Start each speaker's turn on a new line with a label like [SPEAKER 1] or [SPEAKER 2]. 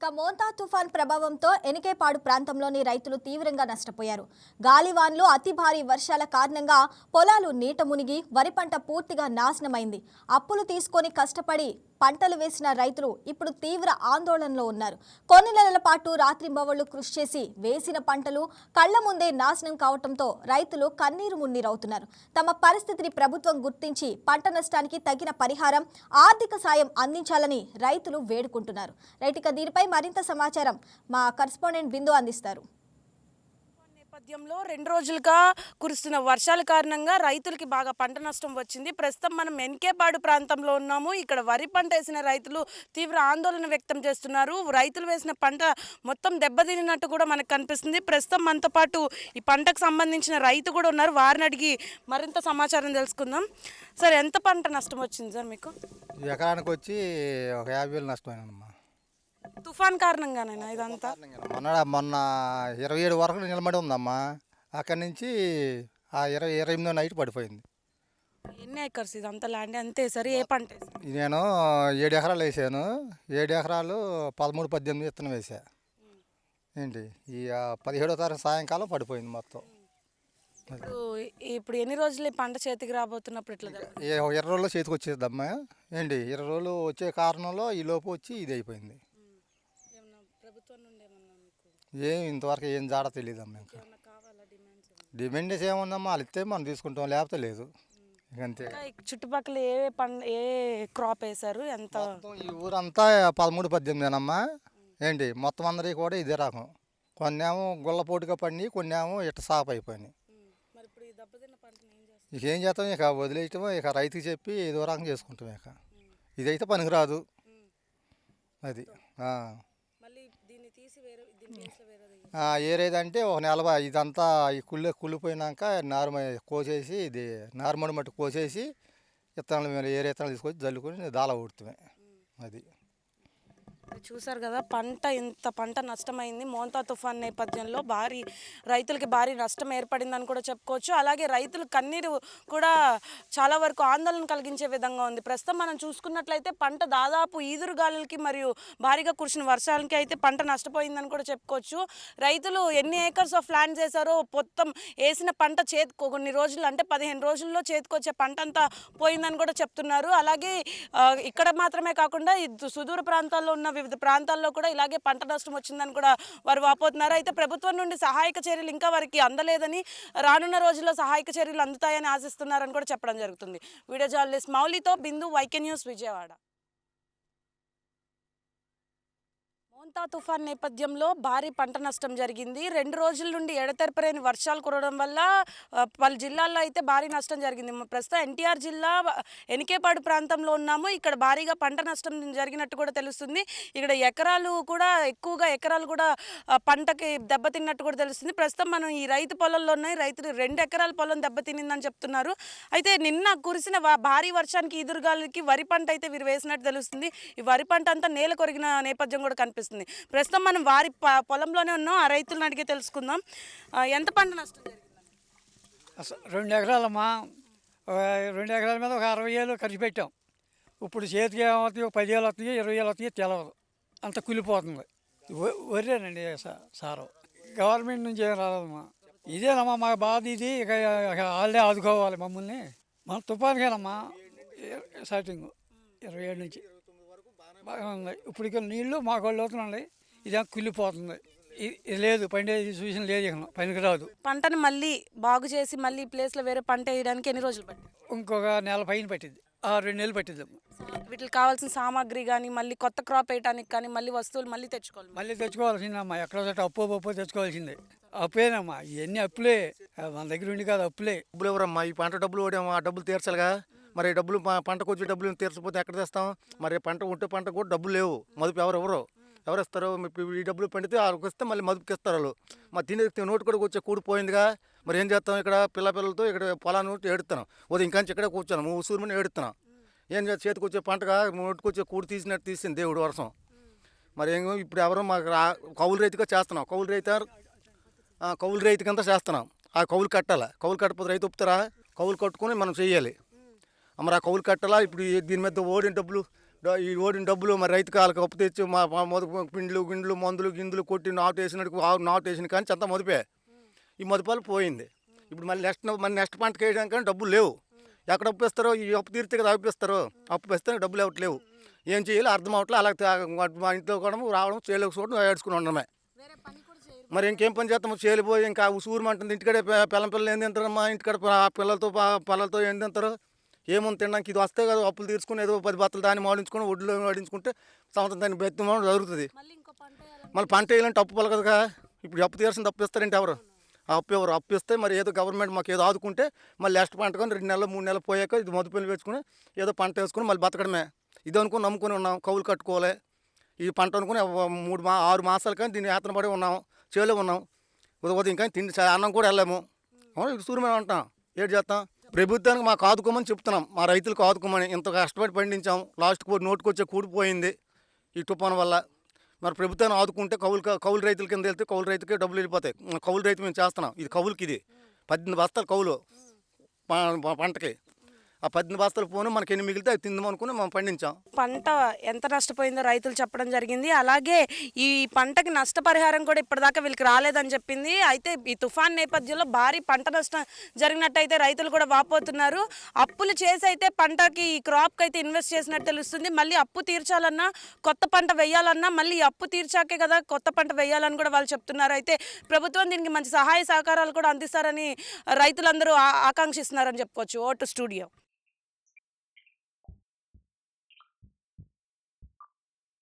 [SPEAKER 1] ఇక మోంతా తుఫాన్ ప్రభావంతో ఎనికేపాడు ప్రాంతంలోని రైతులు తీవ్రంగా నష్టపోయారు. గాలివాన్లు అతి భారీ వర్షాల కారణంగా పొలాలు నీట మునిగి వరి పంట పూర్తిగా నాశనమైంది. అప్పులు తీసుకొని కష్టపడి పంటలు వేసిన రైతులు ఇప్పుడు తీవ్ర ఆందోళనలో ఉన్నారు. కొన్ని నెలల పాటు రాత్రింబవళ్ళు కృషి చేసి వేసిన పంటలు కళ్ళ ముందే నాశనం కావడంతో రైతులు కన్నీరు మున్నీరవుతున్నారు. తమ పరిస్థితిని ప్రభుత్వం గుర్తించి పంట నష్టానికి తగిన పరిహారం ఆర్థిక సాయం అందించాలని రైతులు వేడుకుంటున్నారు. రైతుక దీనిపై మరింత సమాచారం మా కరెస్పాండెంట్ బిందు అందిస్తారు.
[SPEAKER 2] నేపథ్యంలో రెండు రోజులుగా కురుస్తున్న వర్షాల కారణంగా రైతులకి బాగా పంట నష్టం వచ్చింది. ప్రస్తుతం మనం ఎన్కేపాడు ప్రాంతంలో ఉన్నాము. ఇక్కడ వరి పంట వేసిన రైతులు తీవ్ర ఆందోళన వ్యక్తం చేస్తున్నారు. రైతులు వేసిన పంట మొత్తం దెబ్బతిన్నట్టు కూడా మనకు కనిపిస్తుంది. ప్రస్తుతం మనతో పాటు ఈ పంటకు సంబంధించిన రైతు కూడా ఉన్నారు. వారిని అడిగి మరింత సమాచారం తెలుసుకుందాం. సార్ ఎంత పంట నష్టం వచ్చింది సార్ మీకు?
[SPEAKER 3] ఎకరానికి వచ్చి ఒక యాభై వేలు నష్టమైనమ్మా
[SPEAKER 2] తుఫాన్ కారణంగానేనా ఇదంతా?
[SPEAKER 3] మొన్న మొన్న ఇరవై ఏడు వరకు నిలబడి ఉందమ్మా. అక్కడి నుంచి ఆ ఇరవై ఇరవై ఎనిమిదో నైట్ పడిపోయింది.
[SPEAKER 2] ఎన్ని ఎకర్స్ ఇదంతా ల్యాండ్? అంతే సార్ ఏ పంట వేశారు?
[SPEAKER 3] నేను ఏడు ఎకరాలు వేసాను. ఏడు ఎకరాలు పదమూడు పద్దెనిమిది విత్తనం వేసా. ఏంటి? ఈ ఆ, పదిహేడో తారీఖు సాయంకాలం పడిపోయింది మొత్తం.
[SPEAKER 2] ఇప్పుడు ఇప్పుడు ఎన్ని రోజులు ఈ పంట చేతికి రాబోతున్నప్పుడు ఇట్లా జరుగుతుంది?
[SPEAKER 3] ఏ- ఒక ఇరవై రోజుల్లో చేతికి వచ్చేదమ్మా ఏంటి? ఇరవై రోజులు వచ్చే కారణంలో ఈ లోపు వచ్చి ఇది అయిపోయింది
[SPEAKER 2] ఏమన్నా ప్రభుత్వం నుండి ఏమన్నా మీకు
[SPEAKER 3] ఏం ఇంతవరకు ఏం జాడ తెలియదమ్మా ఇంకా.
[SPEAKER 2] డిమాండ్స్
[SPEAKER 3] ఏముందమ్మా? వాళ్ళు ఇస్తే మనం తీసుకుంటాం లేకపోతే లేదు. ఇక అంతే
[SPEAKER 2] చుట్టుపక్కల ఏ పంట ఏ క్రాప్ వేశారు? ఎంత?
[SPEAKER 3] ఈ ఊరంతా పదమూడు పద్దెనిమిదేనమ్మా. ఏంటి? మొత్తం అందరికీ కూడా ఇదే రకం. కొన్ని ఏమో గుల్లపోటుగా కొన్ని ఏమో ఇట్ట సాప్ అయిపోయినాయి. ఇక ఏం చేస్తాం? ఇక వదిలేయటం ఇక రైతుకి చెప్పి ఏదో రకం చేసుకుంటాం ఇక. ఇదైతే పనికిరాదు. అది.
[SPEAKER 2] మళ్ళీ దీన్ని తీసి వేరే
[SPEAKER 3] ఏరేదంటే ఒక నెల ఇదంతా ఈ కుళ్ళే కుళ్ళిపోయినాక నార్మ కోసేసి ఇది నార్మల్ మట్టి కోసేసి విత్తనాలు మీద ఏరే విత్తనాలు తీసుకొచ్చి జల్లుకొని దాల ఊడుతామే అది.
[SPEAKER 2] చూసారు కదా పంట ఇంత పంట నష్టమైంది. మోంతా తుఫాన్ నేపథ్యంలో భారీ రైతులకి భారీ నష్టం ఏర్పడిందని కూడా చెప్పుకోవచ్చు. అలాగే రైతులు కన్నీరు కూడా చాలా వరకు ఆందోళన కలిగించే విధంగా ఉంది. ప్రస్తుతం మనం చూసుకున్నట్లయితే పంట దాదాపు ఈదురు గాలులకి మరియు భారీగా కురిసిన వర్షాలకి అయితే పంట నష్టపోయిందని కూడా చెప్పుకోవచ్చు. రైతులు ఎన్ని ఏకర్స్ ఆఫ్ ల్యాండ్ చేశారో మొత్తం వేసిన పంట చేతికో కొన్ని రోజులు అంటే పదిహేను రోజుల్లో చేతికొచ్చే పంట అంతా పోయిందని కూడా చెప్తున్నారు. అలాగే ఇక్కడ మాత్రమే కాకుండా సుదూర ప్రాంతాల్లో ఉన్న వివిధ ప్రాంతాల్లో కూడా ఇలాగే పంట నష్టం వచ్చిందని కూడా వారు వాపోతున్నారు. అయితే ప్రభుత్వం నుండి సహాయక చర్యలు ఇంకా వారికి అందలేదని రానున్న రోజుల్లో సహాయక చర్యలు అందుతాయని ఆశిస్తున్నారని కూడా చెప్పడం జరుగుతుంది. Video journalist మౌలితో Bindu YK News Vijayawada. Montha తుఫాన్ నేపథ్యంలో భారీ పంట నష్టం జరిగింది. రెండు రోజుల నుండి ఎడతెరపలేని వర్షాలు కురవడం వల్ల పలు జిల్లాల్లో అయితే భారీ నష్టం జరిగింది. ప్రస్తుతం ఎన్టీఆర్ జిల్లా ఎనికేపాడు ప్రాంతంలో ఉన్నాము. ఇక్కడ భారీగా పంట నష్టం జరిగినట్టు కూడా తెలుస్తుంది. ఇక్కడ ఎకరాలు కూడా ఎక్కువగా ఎకరాలు కూడా పంటకి దెబ్బతిన్నట్టు కూడా తెలుస్తుంది. ప్రస్తుతం మనం ఈ రైతు పొలంలో ఉన్నాయి. రైతులు రెండు ఎకరాల పొలం దెబ్బతినిందని చెప్తున్నారు. అయితే నిన్న కురిసిన భారీ వర్షానికి ఎదురుగాలికి వరి పంట అయితే వీరు వేసినట్టు తెలుస్తుంది. ఈ వరి పంట అంతా నేల కొరిగిన నేపథ్యం కూడా కనిపిస్తుంది. ప్రస్తుతం మనం వారి ప- పొలంలోనే ఉన్నాం. ఆ రైతులను అడిగి తెలుసుకుందాం. ఎంత పంట నష్టం
[SPEAKER 4] రెండు ఎకరాలమ్మా. రెండు ఎకరాల మీద ఒక అరవై ఏళ్ళు ఖర్చు పెట్టాం. ఇప్పుడు చేతికి ఏమవుతాయి ఒక పదివేలు వస్తాయి ఇరవై వేలు వస్తాయో తెలవదు. అంత కులిపోతుంది. వ- వరేనండి సారు. గవర్నమెంట్ నుంచి ఏం రాదమ్మా ఇదేనమ్మా మా బాధ ఇది. ఇక ఇక వాళ్ళే ఆదుకోవాలి మమ్మల్ని. మన తుఫాన్కేనమ్మా స్టార్టింగ్. ఇరవై ఏడు నుంచి. బాగా ఉంది. ఇప్పుడు ఇక నీళ్ళు మా గొళ్ళు అవుతున్నాయి. ఇదేం కుళ్ళిపోతుంది. ఇది లేదు. పండే చూసిన లేదు ఇక. పనికి రాదు.
[SPEAKER 2] పంటను మళ్ళీ బాగు చేసి మళ్ళీ ఈ ప్లేస్లో వేరే పంట వేయడానికి ఎన్ని రోజులు పట్టింది?
[SPEAKER 4] ఇంకొక నెల పైన పట్టింది ఆ రెండు నెలలు పట్టింది
[SPEAKER 2] వీటికి కావాల్సిన సామాగ్రి కానీ మళ్ళీ కొత్త క్రాప్ వేయడానికి కానీ మళ్ళీ వస్తువులు మళ్ళీ తెచ్చుకోవాలి.
[SPEAKER 4] మళ్ళీ తెచ్చుకోవాల్సిందమ్మా ఎక్కడో చోట అప్పు పప్పు తెచ్చుకోవాల్సిందే. అప్పేనమ్మా. ఇవన్నీ అప్పులే. మన దగ్గర ఉండి కాదు అప్పులే.
[SPEAKER 5] డబ్బులు ఎవరమ్మా? ఈ పంట డబ్బులు ఓడాము. ఆ డబ్బులు తీర్చాలిగా. మరి డబ్బులు పంటకు వచ్చే డబ్బులు తీర్చకపోతే ఎక్కడ తెస్తాం? మరి పంట ఉంటే పంట కూడా డబ్బులు లేవు. మదుపు ఎవరు ఎవరు ఎవరు ఇస్తారు? ఈ డబ్బులు పండితే వాళ్ళకి వస్తే మళ్ళీ మదుపుకి ఇస్తారు వాళ్ళు. మరి తినే నోటు కూడా వచ్చే కూడిపోయిందిగా మరి ఏం చేస్తాం ఇక్కడ? పిల్ల పిల్లలతో ఇక్కడ పొలాన్ని ఏడుతున్నాం ఉదయం ఇంకా ఇక్కడే కూర్చున్నాం. మూడు ఏడుతున్నాం ఏం చేస్తా చేతికి వచ్చే పంటగా నోటికి వచ్చే కూడి తీసినట్టు తీసింది దేవుడు వర్షం. మరి ఏమో ఇప్పుడు ఎవరో మాకు రా- కౌలు రైతుగా చేస్తున్నాం. కౌలు రైతు ఆ, కౌలు రైతు కింద చేస్తున్నాం. ఆ కౌలు కట్టాలి? కౌలు కట్టకపోతే రైతు ఒప్పుతారా? కౌలు కట్టుకొని మనం చేయాలి. మరి ఆ కౌలు కట్టాలా ఇప్పుడు ఈ- దీని మీద ఓడిన డబ్బులు ఈ ఓడిన డబ్బులు మరి రైతు కాళ్ళకి అప్పు తెచ్చి మా మా మొదపు పిండ్లు గిండ్లు మందులు గిందులు కొట్టి నాటు వేసినట్టు నాటు వేసిన కానీ చెంత మదిపే. ఈ మదుపాలు పోయింది. ఇప్పుడు మళ్ళీ నెక్స్ట్ మళ్ళీ నెక్స్ట్ పంటకి వేయడానికి కానీ డబ్బులు లేవు. ఎక్కడ అప్పు ఇస్తారో ఈ అప్పు తీరితే కదా అప్పు ఇస్తారో అప్పు ఇస్తే డబ్బులు ఎవరు లేవు. ఏం చేయాలో అర్థం అవట్లే అలా తా- మా ఇంట్లో కూడా రావడం చేయలేక చూడడం ఏడ్చుకుని ఉండడమే. మరి ఇంకేం పని చేస్తాము చేయలేపోయి ఇంకా సూరమంటుంది ఇంటికాడే పె- పిల్లం పిల్లలు ఏం తింటారు మా ఇంటికాడ పిల్లలతో ప- పిల్లలతో ఏం తింటారు? ఏముంది తినడానికి? ఇది వస్తే కదా అప్పులు తీర్చుకుని ఏదో పది బత్తలు దాన్ని మాడించుకొని ఒడ్లు మాడించుకుంటే సంవత్సరం దాన్ని బెత్తమడం జరుగుతుంది. మళ్ళీ పంట వేయాలంటే? అప్పు పలకదు కదా. ఇప్పుడు అప్పు తీర్చిన తప్పు ఇస్తారంటే ఎవరు? ఆ అప్పు ఎవరు? అప్పు ఇస్తే మరి ఏదో గవర్నమెంట్ మాకు ఏదో ఆదుకుంటే మళ్ళీ లాస్ట్ పంట కానీ రెండు నెలలు మూడు నెలలు పోయాక ఇది మదుపులు వేసుకుని ఏదో పంట వేసుకుని మళ్ళీ బతకడమే. ఇది అనుకుని నమ్ముకొని ఉన్నాం కౌలు కట్టుకోవాలి ఈ పంట అనుకుని మూడు మా ఆరు మాసాలు కానీ దీన్ని యాతన పడి ఉన్నాం చేలో ఉన్నాం. ఉదయం కానీ తిండి అన్నం కూడా వెళ్ళాము అవును? సూర్యమే ఉంటాం ఏడు చేస్తాం? ప్రభుత్వానికి మాకు ఆదుకోమని చెప్తున్నాం. మా రైతులకు ఆదుకోమని ఇంత కష్టపడి పండించాం. లాస్ట్కి నోటుకు వచ్చే కూడిపోయింది ఈ తుఫాను వల్ల. మరి ప్రభుత్వాన్ని ఆదుకుంటే కౌలు కౌలు రైతుల కింద వెళ్తే కౌలు రైతుకే డబ్బులు వెళ్ళిపోతాయి. కౌలు రైతు మేము చేస్తున్నాం. ఇది కౌలుకి ఇది. పద్దెనిమిది బస్తాలు కౌలు. పంటకి. ఆ పద్దెనిమిది బస్తాలు పోను మనకి ఎన్ని మిగిలితే అది తిందాం అనుకుని మనం పండించాం.
[SPEAKER 2] పంట ఎంత నష్టపోయిందో రైతులు చెప్పడం జరిగింది. అలాగే ఈ పంటకి నష్టపరిహారం కూడా ఇప్పటిదాకా వీళ్ళకి రాలేదని చెప్పింది. అయితే ఈ తుఫాన్ నేపథ్యంలో భారీ పంట నష్టం జరిగినట్టయితే రైతులు కూడా వాపోతున్నారు. అప్పులు చేసి అయితే పంటకి ఈ క్రాప్కి అయితే ఇన్వెస్ట్ చేసినట్టు తెలుస్తుంది. మళ్ళీ అప్పు తీర్చాలన్నా కొత్త పంట వేయాలన్నా మళ్ళీ అప్పు తీర్చాకే కదా కొత్త పంట వేయాలని కూడా వాళ్ళు చెప్తున్నారు. అయితే ప్రభుత్వం దీనికి మంచి సహాయ సహకారాలు కూడా అందిస్తారని రైతులందరూ ఆ- ఆకాంక్షిస్తున్నారని చెప్పుకోవచ్చు. ఓటు స్టూడియో.